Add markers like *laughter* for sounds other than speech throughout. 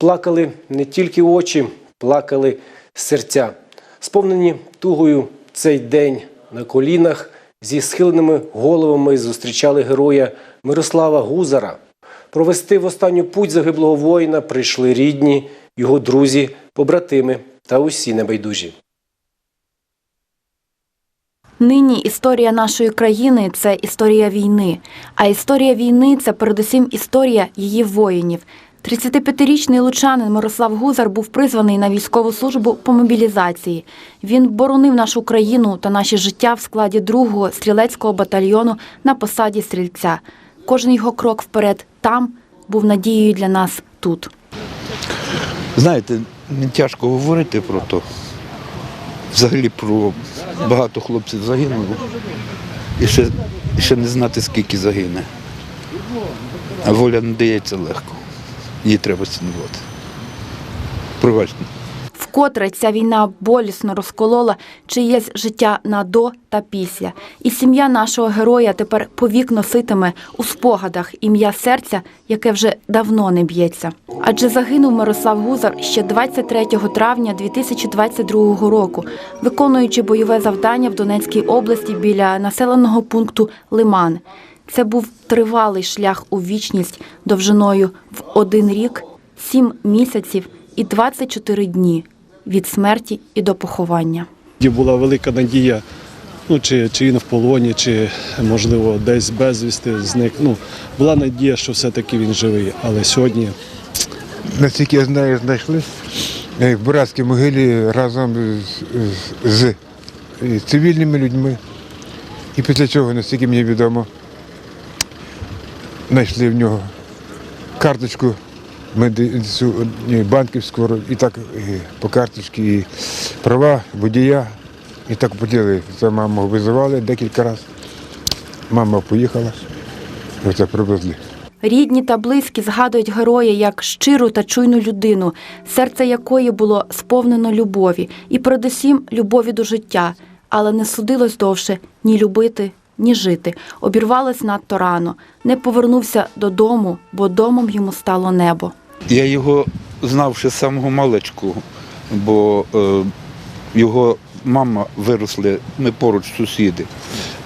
Плакали не тільки очі, плакали серця. Сповнені тугою цей день на колінах зі схиленими головами зустрічали героя Мирослава Гузара. Провести в останню путь загиблого воїна прийшли рідні, його друзі, побратими та усі небайдужі. Нині історія нашої країни це історія війни. А історія війни це передусім історія її воїнів. 35-річний лучанин Мирослав Гузар був призваний на військову службу по мобілізації. Він боронив нашу країну та наші життя в складі другого стрілецького батальйону на посаді стрільця. Кожен його крок вперед там був надією для нас тут. Знаєте, не тяжко говорити про то. Взагалі про багато хлопців загинуло. І ще, ще не знати, скільки загине. А воля не дається легко. Її треба цінувати. Пробачте. Вкотре ця війна болісно розколола чиєсь життя на до та після. І сім'я нашого героя тепер повік носитиме у спогадах ім'я серця, яке вже давно не б'ється. Адже загинув Мирослав Гузар ще 23 травня 2022 року, виконуючи бойове завдання в Донецькій області біля населеного пункту Лиман. Це був тривалий шлях у вічність довжиною в один рік, сім місяців і 24 дні від смерті і до поховання. Була велика надія, ну чи, чи він в полоні, чи можливо десь безвісти зник. Ну, була надія, що все-таки він живий. Але сьогодні наскільки я знаю, знайшли е, в братській могилі разом з, з, з цивільними людьми. І після цього, наскільки мені відомо, знайшли в нього карточку меди- цю, банківську, і так по карточці і права водія. І так поділи. Це маму визивали декілька разів. Мама поїхала, оце привезли. Рідні та близькі згадують героя як щиру та чуйну людину, серце якої було сповнено любові, і передусім любові до життя, але не судилось довше ні любити, ні жити. Обірвалось надто рано, не повернувся додому, бо домом йому стало небо. Я його знав ще з самого маличку, бо е, його мама виросли, ми поруч сусіди.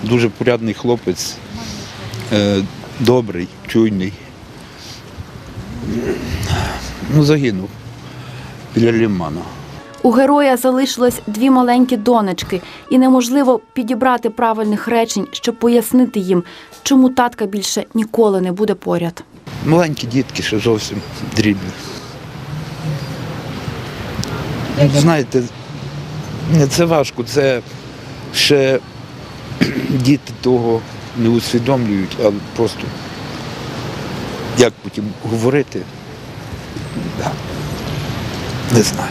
Дуже порядний хлопець, е, добрий, чуйний. Ну, загинув біля лімана. У героя залишилось дві маленькі донечки, і неможливо підібрати правильних речень, щоб пояснити їм, чому татка більше ніколи не буде поряд. Маленькі дітки ще зовсім дрібні. Знаєте, це важко, це ще *clears throat* діти того не усвідомлюють, а просто як потім говорити, не знаю.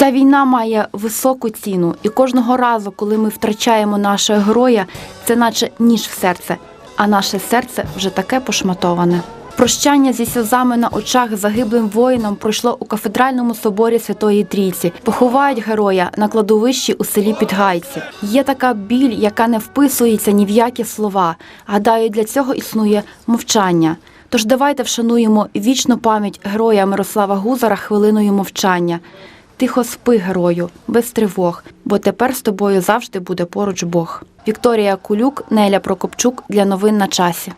Ця війна має високу ціну, і кожного разу, коли ми втрачаємо нашого героя, це наче ніж в серце, а наше серце вже таке пошматоване. Прощання зі сльозами на очах загиблим воїном пройшло у кафедральному соборі Святої Трійці. Поховають героя на кладовищі у селі Підгайці. Є така біль, яка не вписується ні в які слова. Гадаю, для цього існує мовчання. Тож давайте вшануємо вічну пам'ять героя Мирослава Гузара хвилиною мовчання. Тихо спи, герою, без тривог, бо тепер з тобою завжди буде поруч Бог. Вікторія Кулюк, Неля Прокопчук для новин на часі.